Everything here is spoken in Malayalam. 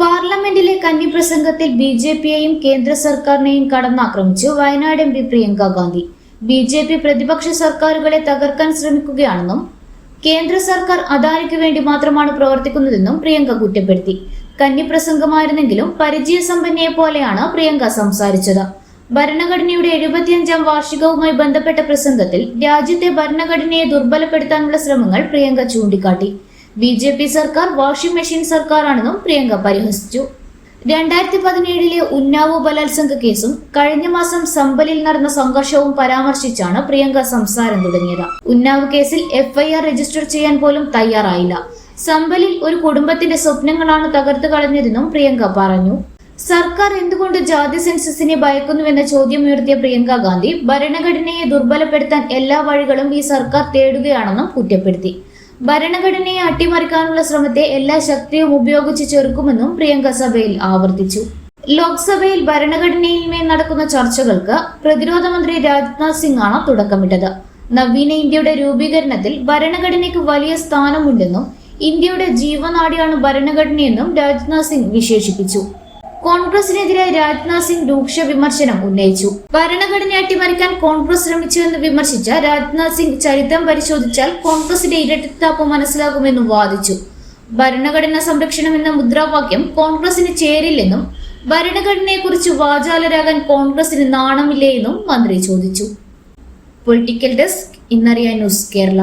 പാർലമെന്റിലെ കന്നി പ്രസംഗത്തിൽ ബി ജെ പിയെയും കേന്ദ്ര സർക്കാരിനെയും കടന്നാക്രമിച്ചു Wayanad M P Priyanka Gandhi. B J P പ്രതിപക്ഷ സർക്കാരുകളെ തകർക്കാൻ ശ്രമിക്കുകയാണെന്നും കേന്ദ്ര സർക്കാർ അദാനിക്ക് വേണ്ടി മാത്രമാണ് പ്രവർത്തിക്കുന്നതെന്നും പ്രിയങ്ക കുറ്റപ്പെടുത്തി. കന്നി പ്രസംഗമായിരുന്നെങ്കിലും പരിചയസമ്പന്നയെ പോലെയാണ് പ്രിയങ്ക സംസാരിച്ചത്. ഭരണഘടനയുടെ എഴുപത്തിയഞ്ചാം വാർഷികവുമായി ബന്ധപ്പെട്ട പ്രസംഗത്തിൽ രാജ്യത്തെ ഭരണഘടനയെ ദുർബലപ്പെടുത്താനുള്ള ശ്രമങ്ങൾ പ്രിയങ്ക ചൂണ്ടിക്കാട്ടി. ബി ജെ പി സർക്കാർ വാഷിംഗ് മെഷീൻ സർക്കാരാണെന്നും പ്രിയങ്ക പരിഹസിച്ചു. രണ്ടായിരത്തി പതിനേഴിലെ ഉന്നാവോ ബലാത്സംഗ കേസും കഴിഞ്ഞ മാസം സമ്പലിൽ നടന്ന സംഘർഷവും പരാമർശിച്ചാണ് പ്രിയങ്ക സംസാരം തുടങ്ങിയത്. ഉന്നാവ് കേസിൽ എഫ്ഐആർ രജിസ്റ്റർ ചെയ്യാൻ പോലും തയ്യാറായില്ല. സമ്പലിൽ ഒരു കുടുംബത്തിന്റെ സ്വപ്നങ്ങളാണ് തകർത്തു കളഞ്ഞതെന്നും പ്രിയങ്ക പറഞ്ഞു. സർക്കാർ എന്തുകൊണ്ട് ജാതി സെൻസസിനെ ഭയക്കുന്നുവെന്ന ചോദ്യം ഉയർത്തിയ പ്രിയങ്ക ഗാന്ധി ഭരണഘടനയെ ദുർബലപ്പെടുത്താൻ എല്ലാ വഴികളും ഈ സർക്കാർ തേടുകയാണെന്നും കുറ്റപ്പെടുത്തി. ഭരണഘടനയെ അട്ടിമറിക്കാനുള്ള ശ്രമത്തെ എല്ലാ ശക്തിയും ഉപയോഗിച്ച് ചെറുക്കുമെന്നും പ്രിയങ്ക സഭയിൽ ആവർത്തിച്ചു. ലോക്സഭയിൽ ഭരണഘടനയിന്മേൽ നടക്കുന്ന ചർച്ചകൾക്ക് പ്രതിരോധ മന്ത്രി രാജ്നാഥ് സിംഗ് ആണ് തുടക്കമിട്ടത്. നവീന ഇന്ത്യയുടെ രൂപീകരണത്തിൽ ഭരണഘടനയ്ക്ക് വലിയ സ്ഥാനമുണ്ടെന്നും ഇന്ത്യയുടെ ജീവനാടിയാണ് ഭരണഘടനയെന്നും രാജ്നാഥ് സിംഗ് വിശേഷിപ്പിച്ചു. കോൺഗ്രസിനെതിരെ രാജ്നാഥ് സിംഗ് രൂക്ഷ വിമർശനം ഉന്നയിച്ചു. ഭരണഘടന അട്ടിമറിക്കാൻ കോൺഗ്രസ് ശ്രമിച്ചുവെന്ന് വിമർശിച്ച രാജ്നാഥ് സിംഗ് ചരിത്രം പരിശോധിച്ചാൽ കോൺഗ്രസിന്റെ ഇരട്ടിത്താപ്പ് മനസ്സിലാകുമെന്നും വാദിച്ചു. ഭരണഘടന സംരക്ഷണം എന്ന മുദ്രാവാക്യം കോൺഗ്രസിന് ചേരില്ലെന്നും ഭരണഘടനയെക്കുറിച്ച് വാചാലരാകാൻ കോൺഗ്രസിന് നാണമില്ലേ എന്നും മന്ത്രി ചോദിച്ചു. പൊളിറ്റിക്കൽ ഡെസ്ക് ഇന്നറിയാൻ ന്യൂസ് കേരള.